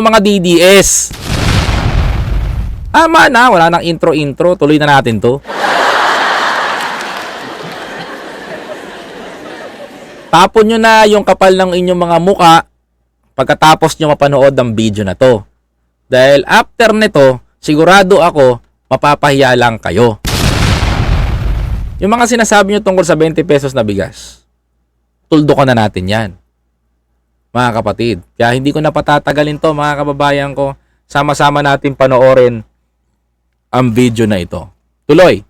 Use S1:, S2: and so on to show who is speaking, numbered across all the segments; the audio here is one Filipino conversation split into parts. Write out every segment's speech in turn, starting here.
S1: Mga DDS. Tama na, wala nang intro-intro. Tuloy na natin to. Tapon nyo na yung kapal ng inyong mga muka pagkatapos nyo mapanood ng video na to. Dahil after nito, sigurado ako, mapapahiya lang kayo. Yung mga sinasabi nyo tungkol sa 20 pesos na bigas, tuldo ka na natin yan. Mga kapatid. Kaya hindi ko na patatagalin to mga kababayan ko. Sama-sama natin panoorin ang video na ito. Tuloy.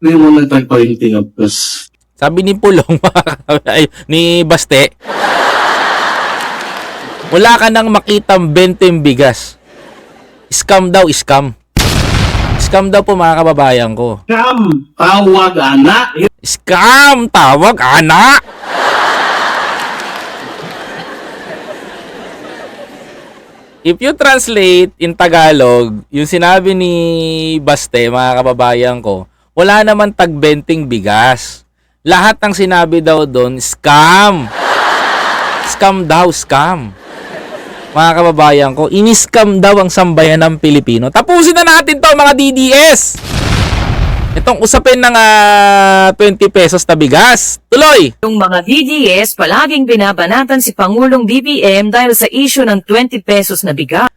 S2: Hindi mo na tayo pahinting up plus.
S1: Sabi ni Pulong, ni Baste, wala ka nang makitang 20 bigas. Scam daw, scam. Scam daw po mga kababayan ko.
S2: Kam! Tawag anak!
S1: Scam! Tawag, anak! If you translate in Tagalog, yung sinabi ni Baste, mga kababayan ko, wala naman tagbenting bigas. Lahat ng sinabi daw doon, scam! Scam daw, scam. Mga kababayan ko, iniskam daw ang sambayan ng Pilipino. Tapusin na natin to mga DDS! Itong usapin ng ah, 20 pesos na bigas. Tuloy!
S3: Yung mga DDS palaging binabanatan si Pangulong BBM dahil sa issue ng 20 pesos na bigas.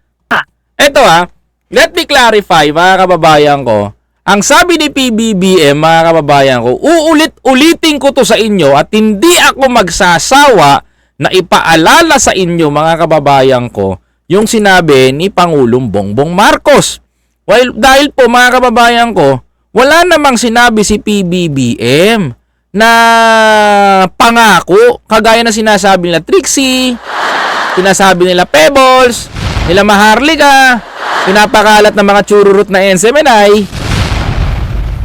S1: Eto ha, let me clarify mga kababayan ko. Ang sabi ni PBBM mga kababayan ko, uulit-ulitin ko to sa inyo at hindi ako magsasawa na ipaalala sa inyo mga kababayan ko yung sinabi ni Pangulong Bongbong Marcos. Well, dahil po mga kababayan ko, wala namang sinabi si PBBM na pangako kagaya na sinasabi nila Trixie, sinasabi nila Pebbles, nila Maharlika, pinapakalat ng mga chururut na NSMNI.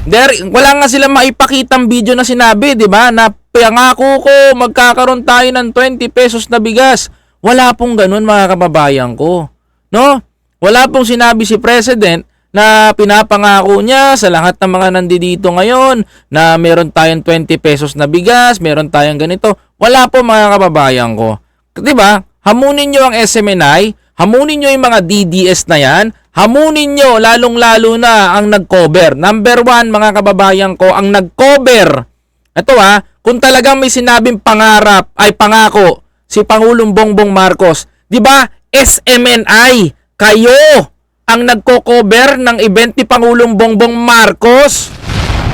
S1: There, wala nga silang maipakitang video na sinabi, di ba? Na pangako ko, magkakaroon tayo ng 20 pesos na bigas. Wala pong ganun mga kababayan ko. No? Wala pong sinabi si President na pinapangako niya sa lahat ng mga nandito ngayon na meron tayong 20 pesos na bigas, meron tayong ganito. Wala po mga kababayan ko. 'Di ba? Hamunin niyo ang SMNI, hamunin niyo yung mga DDS na 'yan, hamunin niyo lalong-lalo na ang nag-cover. Number one, mga kababayan ko, ang nag-cover. Ito ha, kung talagang may sinabing pangarap ay pangako si Pangulong Bongbong Marcos, 'di ba? SMNI, kayo ang nagko-cover ng event ni Pangulong Bongbong Marcos.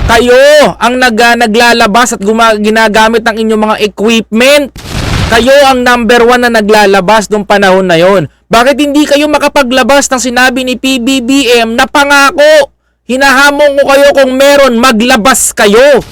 S1: Kayo ang nag, ah, naglalabas at ginagamit ng inyong mga equipment. Kayo ang number one na naglalabas nung panahon na yon. Bakit hindi kayo makapaglabas ng sinabi ni PBBM na pangako? Hinahamon ko kayo kung meron, maglabas kayo.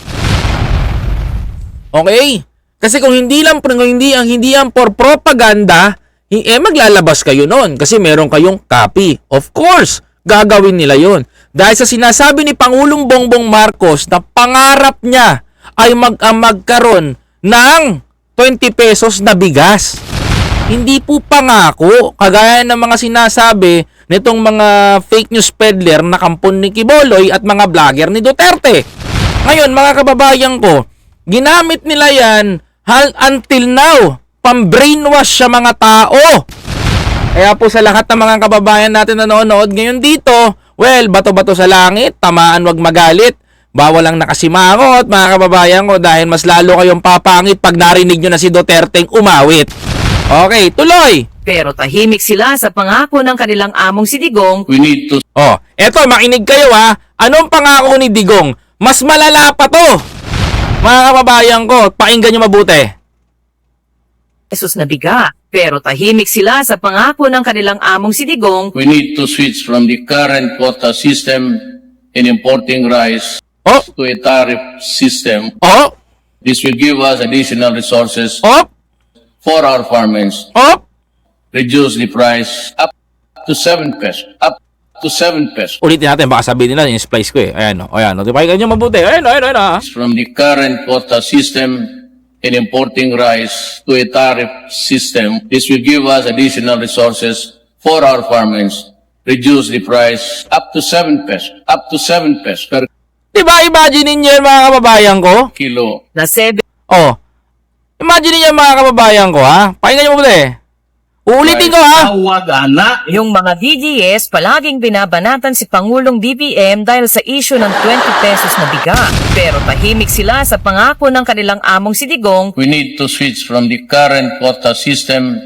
S1: Okay? Kasi kung hindi lang kung hindi ang hindi yan for propaganda, eh maglalabas kayo noon kasi meron kayong copy. Of course, gagawin nila 'yon. Dahil sa sinasabi ni Pangulong Bongbong Marcos na pangarap niya ay mag magkaroon ng 20 pesos na bigas. Hindi po pangako, kagaya ng mga sinasabi nitong mga fake news peddler na kampon ni Kiboloy at mga vlogger ni Duterte. Ngayon, mga kababayan ko, ginamit nila yan until now, pang-brainwash sa mga tao. Kaya po sa lahat ng mga kababayan natin na nanonood ngayon dito, well, bato-bato sa langit, tamaan wag magalit. Bawal lang nakasimangot, mga kababayan ko, dahil mas lalo kayong papangit pag narinig nyo na si Duterte umawit. Okay, tuloy!
S3: Pero tahimik sila sa pangako ng kanilang among si Digong
S2: We need to
S1: Oh, eto, makinig kayo ha. Anong pangako ni Digong? Mas malala pa to! Mga kababayan ko, pakinggan nyo mabuti.
S3: Pesos na biga. Pero tahimik sila sa pangako ng kanilang among si Digong
S4: we need to switch from the current quota system in importing rice
S1: Oh,
S4: to a tariff system.
S1: oh,
S4: This will give us additional resources
S1: oh,
S4: for our farmers,
S1: oh.
S4: reduce the price up to 7 pesos, up to 7 pesos
S1: Ulitin natin, baka sabihin nila, yung splice ko eh. Ayan o, ayan o. Di pakinggan nyo mabuti. Ayan o, ayan o, ayan o.
S4: from the current quota system in importing rice to a tariff system. This will give us additional resources for our farmers, reduce the price up to 7 pesos, up to 7 pesos per
S1: Di ba, imagine ninyo yun, mga kababayan ko?
S4: kilo
S3: na 7
S1: Oh, Imagine niyo mga kababayan ko ha. Pakinggan niyo mabuti. Uulitin ko ha.
S2: Tawag ana.
S3: Yung mga DDS palaging binabanatan si Pangulong BBM dahil sa issue ng 20 pesos na biga. Pero tahimik sila sa pangako ng kanilang among si Digong
S4: We need to switch from the current quota system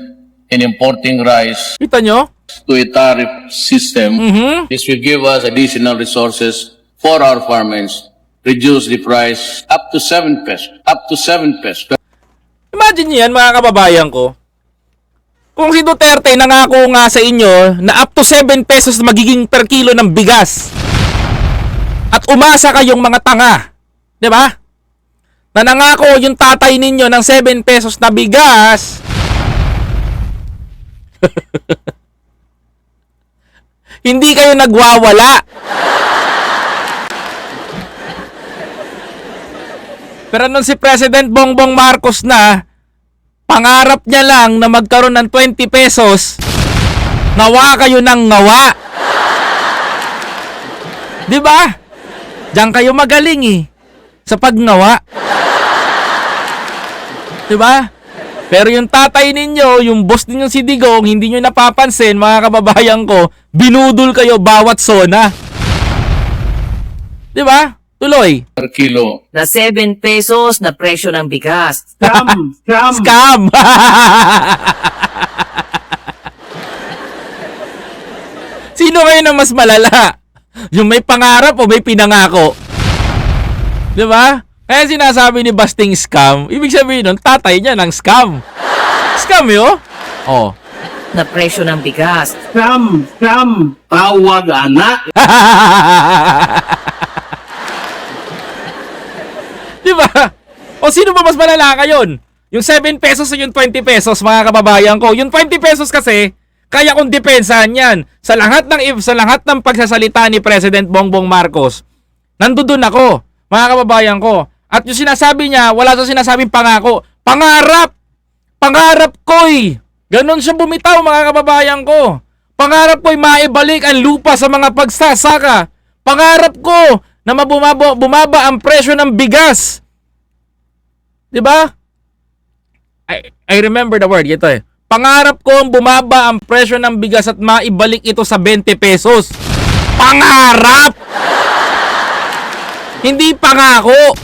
S4: in importing rice
S1: Kita nyo?
S4: to a tariff system.
S1: Mhm.
S4: This will give us additional resources for our farmers, reduce the price up to 7 pesos, up to 7 pesos.
S1: Imagine niyo yan mga kababayan ko. Kung si Duterte nangako nga sa inyo na up to 7 pesos na magiging per kilo ng bigas. At umasa kayong mga tanga. 'Di ba? Na nangako yung tatay ninyo ng 7 pesos na bigas. Hindi kayo nagwawala. Pero nung si President Bongbong Marcos na, pangarap niya lang na magkaroon ng 20 pesos, ngawa kayo ng ngawa. Di ba? Diyan kayo magaling eh. Sa pagnawa. Di ba? Pero yung tatay ninyo, yung boss ninyo si Digong, hindi nyo napapansin, mga kababayan ko, binudol kayo bawat zona. Di ba? Tuloy.
S4: per kilo.
S3: na 7 pesos na presyo ng bigas.
S2: Scam. Scam.
S1: Scam! Sino kayo na mas malala? Yung may pangarap o may pinangako? Di ba? Kaya sinasabi ni Basting scam, ibig sabihin nun, tatay niya ng scam. Scam yun? Oh.
S3: Na presyo ng bigas.
S2: Scam. Scam. Tawag ana.
S1: Di ba? O sino ba mas malala kayon? Yung 7 pesos o yung 20 pesos, mga kababayan ko. Yung 20 pesos kasi, kaya kong depensahan yan. Sa lahat ng if, sa lahat ng pagsasalita ni President Bongbong Marcos, nandoon ako, mga kababayan ko. At yung sinasabi niya, wala sa sinasabing pangako. Pangarap! Pangarap ko'y! Ganon siya bumitaw, mga kababayan ko. Pangarap ko'y maibalik ang lupa sa mga pagsasaka. Pangarap ko na mabumaba bumaba ang presyo ng bigas. 'Di ba? I, I remember the word ito eh. Pangarap ko ang bumaba ang presyo ng bigas at maibalik ito sa 20 pesos. Pangarap! Hindi pangako.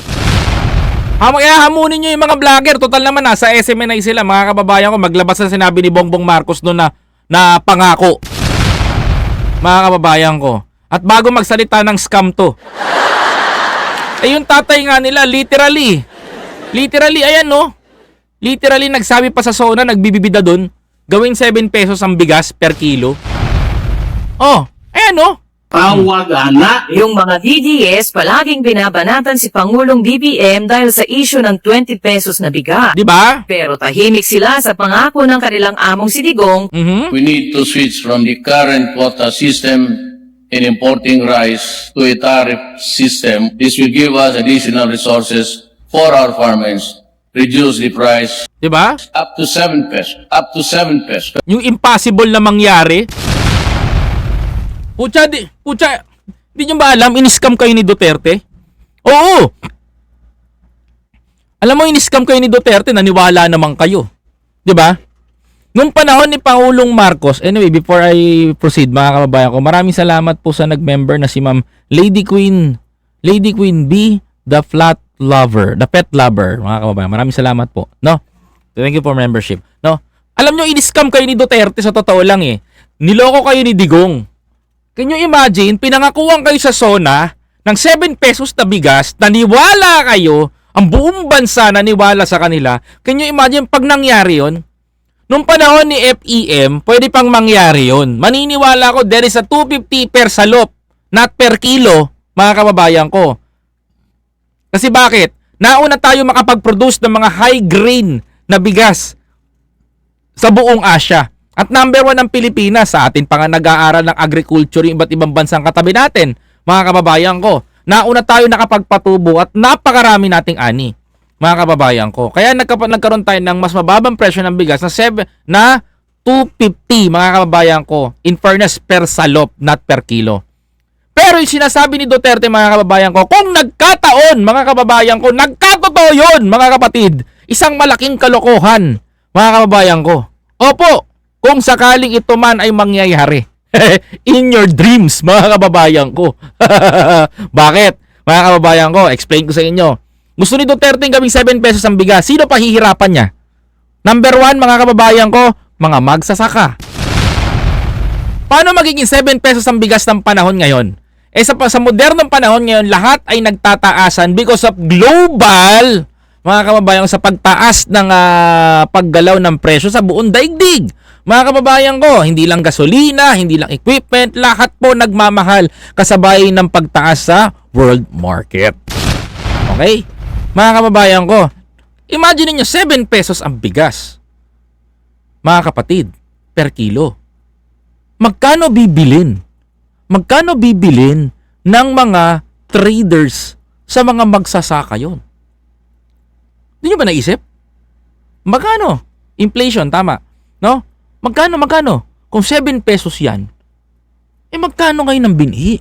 S1: Ha, kaya hamunin nyo yung mga vlogger. Total naman nasa SMNI sila. Mga kababayan ko, maglabas na sinabi ni Bongbong Marcos noon na, na pangako. Mga kababayan ko. At bago magsalita ng scam to. Eh yung tatay nga nila, literally. Literally, ayan no. Literally, nagsabi pa sa zona, nagbibibida doon. Gawing 7 pesos ang bigas per kilo. Oh, ayan no.
S2: Tawag ana.
S3: Yung mga DDS palaging binabanatan si Pangulong BBM dahil sa issue ng 20 pesos na biga.
S1: Di ba?
S3: Pero tahimik sila sa pangako ng kanilang among si Digong
S1: Mhm.
S4: We need to switch from the current quota system in importing rice to a tariff system. This will give us additional resources for our farmers, reduce the price
S1: Di ba?
S4: up to 7 pesos, up to 7 pesos.
S1: Yung impossible na mangyari. Pucha, di, pucha, di nyo ba alam, in-scam kayo ni Duterte? Oo! Alam mo, in-scam kayo ni Duterte, naniwala naman kayo. Di ba? Nung panahon ni Pangulong Marcos, anyway, before I proceed, mga kababayan ko, maraming salamat po sa nag-member na si Ma'am Lady Queen, Lady Queen B, the flat lover, the pet lover, mga kababayan. Maraming salamat po, no? Thank you for membership, no? Alam nyo, in-scam kayo ni Duterte sa totoo lang eh. Niloko kayo ni Digong. Can you imagine, pinangakuan kayo sa zona ng 7 pesos na bigas, naniwala kayo, ang buong bansa naniwala sa kanila. Can you imagine pag nangyari yon? Nung panahon ni FEM, pwede pang mangyari yon. Maniniwala ko, there is a 250 per salop, not per kilo, mga kababayan ko. Kasi bakit? Nauna tayo makapag-produce ng mga high grain na bigas sa buong Asia. At number one ang Pilipinas sa atin pa nga nag-aaral ng agriculture yung iba't ibang bansang katabi natin, mga kababayan ko. Nauna tayo nakapagpatubo at napakarami nating ani, mga kababayan ko. Kaya nagka- nagkaroon tayo ng mas mababang presyo ng bigas na 7 na 250 mga kababayan ko. In fairness per salop, not per kilo. Pero yung sinasabi ni Duterte mga kababayan ko, kung nagkataon mga kababayan ko, nagkatotoo yun mga kapatid, Isang malaking kalokohan, mga kababayan ko. Opo, kung sakaling ito man ay mangyayari. In your dreams, mga kababayan ko. Bakit? Mga kababayan ko, explain ko sa inyo. Gusto ni Duterte gawing 7 pesos ang bigas. Sino pahihirapan niya? Number 1, mga kababayan ko, mga magsasaka. Paano magiging 7 pesos ang bigas ng panahon ngayon? Eh sa, sa modernong panahon ngayon, lahat ay nagtataasan because of global, mga kababayan, sa pagtaas ng ah, paggalaw ng presyo sa buong daigdig. Mga kababayan ko, hindi lang gasolina, hindi lang equipment, lahat po nagmamahal kasabay ng pagtaas sa world market. Okay? Mga kababayan ko, imagine niyo 7 pesos ang bigas. Mga kapatid, per kilo. Magkano bibilin? Magkano bibilin ng mga traders sa mga magsasaka yon? Hindi nyo ba naisip? Magkano? Inflation, tama. No? Magkano, magkano? Kung 7 pesos yan, eh magkano ngayon ng binhi?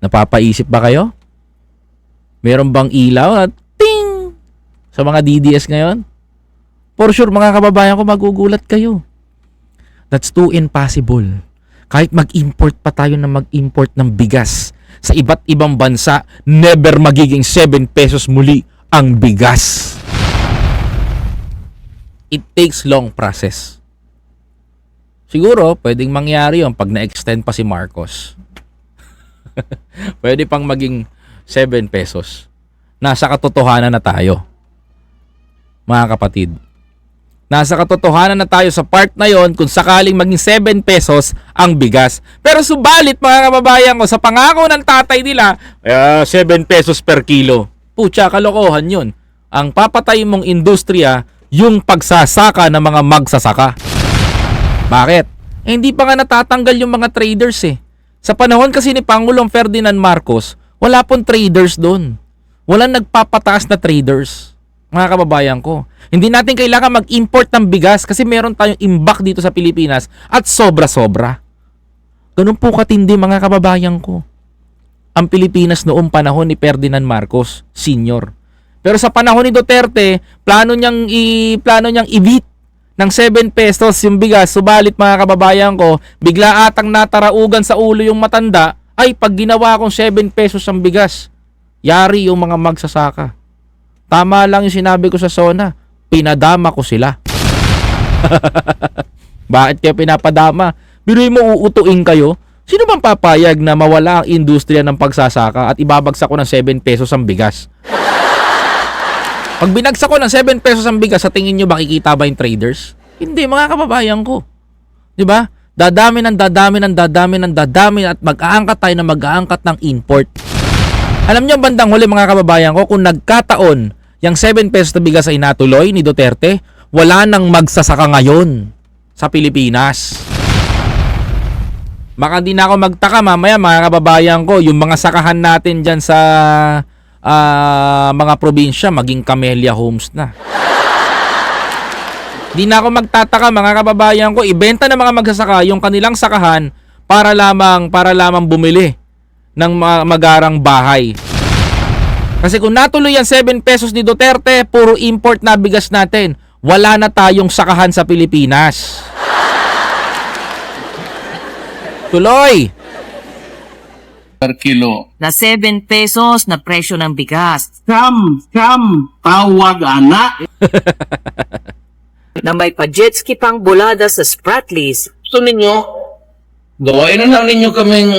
S1: Napapaisip ba kayo? Meron bang ilaw at ting sa mga DDS ngayon? For sure, mga kababayan ko, magugulat kayo. That's too impossible. Kahit mag-import pa tayo na mag-import ng bigas sa iba't ibang bansa, never magiging 7 pesos muli ang bigas. It takes long process. Siguro, pwedeng mangyari yon pag na-extend pa si Marcos. Pwede pang maging 7 pesos. Nasa katotohanan na tayo. Mga kapatid. Nasa katotohanan na tayo sa part na yon kung sakaling maging 7 pesos ang bigas. Pero subalit mga kababayan ko, sa pangako ng tatay nila, eh, 7 pesos per kilo. Pucha, kalokohan yun. Ang papatay mong industriya, yung pagsasaka ng mga magsasaka. Bakit? Eh, hindi pa nga natatanggal yung mga traders eh. Sa panahon kasi ni Pangulong Ferdinand Marcos, wala pong traders doon. Walang nagpapataas na traders. Mga kababayan ko. Hindi natin kailangan mag-import ng bigas kasi meron tayong imbak dito sa Pilipinas at sobra-sobra. Ganun po katindi mga kababayan ko. Ang Pilipinas noong panahon ni Ferdinand Marcos Sr. Pero sa panahon ni Duterte, plano niyang i plano niyang i-beat ng 7 pesos yung bigas. Subalit mga kababayan ko, bigla atang nataraugan sa ulo yung matanda, ay pag ginawa kong 7 pesos ang bigas, yari yung mga magsasaka. Tama lang yung sinabi ko sa Sona, pinadama ko sila. Bakit kayo pinapadama? Biruin mo uutuin kayo. Sino bang papayag na mawala ang industriya ng pagsasaka at ibabagsak ko ng 7 pesos ang bigas? Pag binagsak ko ng 7 pesos ang bigas, sa tingin nyo makikita ba yung traders? Hindi, mga kababayan ko. 'Di ba? Dadami ng dadami ng dadami ng dadami at mag-aangkat tayo na mag-aangkat ng import. Alam niyo bandang huli mga kababayan ko, kung nagkataon yung 7 pesos na bigas ay natuloy ni Duterte, wala nang magsasaka ngayon sa Pilipinas. Baka di na ako magtaka mamaya mga kababayan ko, yung mga sakahan natin dyan sa ah, mga probinsya, maging camellia homes na. Di na ako magtataka mga kababayan ko, ibenta ng mga magsasaka yung kanilang sakahan para lamang para lamang bumili ng ma- magarang bahay. Kasi kung natuloy ang 7 pesos ni Duterte, puro import na bigas natin. Wala na tayong sakahan sa Pilipinas. Tuloy!
S4: per kilo.
S3: Na 7 pesos na presyo ng bigas.
S2: Scam, scam, tawag anak.
S3: Na may pa-jet ski pang bulada sa Spratlys.
S4: Gusto ninyo, gawain na lang ninyo kaming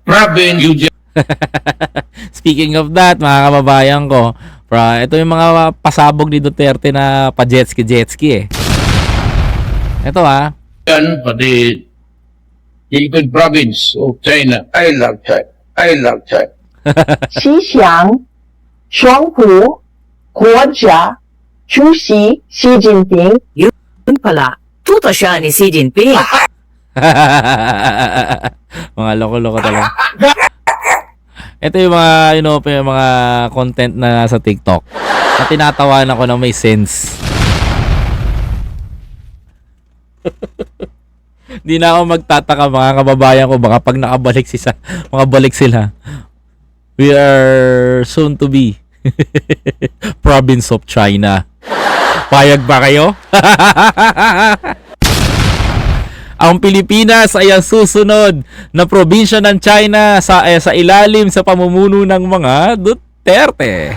S4: province.
S1: Speaking of that, mga kababayan ko, pra, ito yung mga pasabog ni Duterte na pa-jetski, jetski eh. Ito ah.
S4: Yan, pati Yilgun province of China. I love China. I love China.
S5: Xixiang, Xionghu, Guojia, Chuxi, Xi Jinping.
S3: Yun pala, tuto siya ni Xi Jinping.
S1: mga loko-loko talaga. Ito yung mga, you know, yung mga content na sa TikTok na tinatawanan ako na may sense. Di na ako magtataka mga kababayan ko baka pag nakabalik si sa mga balik sila. We are soon to be province of China. Payag ba kayo? Ang Pilipinas ay ang susunod na probinsya ng China sa eh, sa ilalim sa pamumuno ng mga Duterte.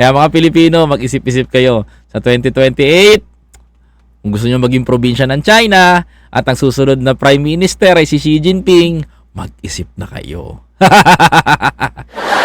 S1: Kaya mga Pilipino, mag-isip-isip kayo sa 2028 kung gusto nyo maging probinsya ng China at ang susunod na Prime Minister ay si Xi Jinping, mag-isip na kayo.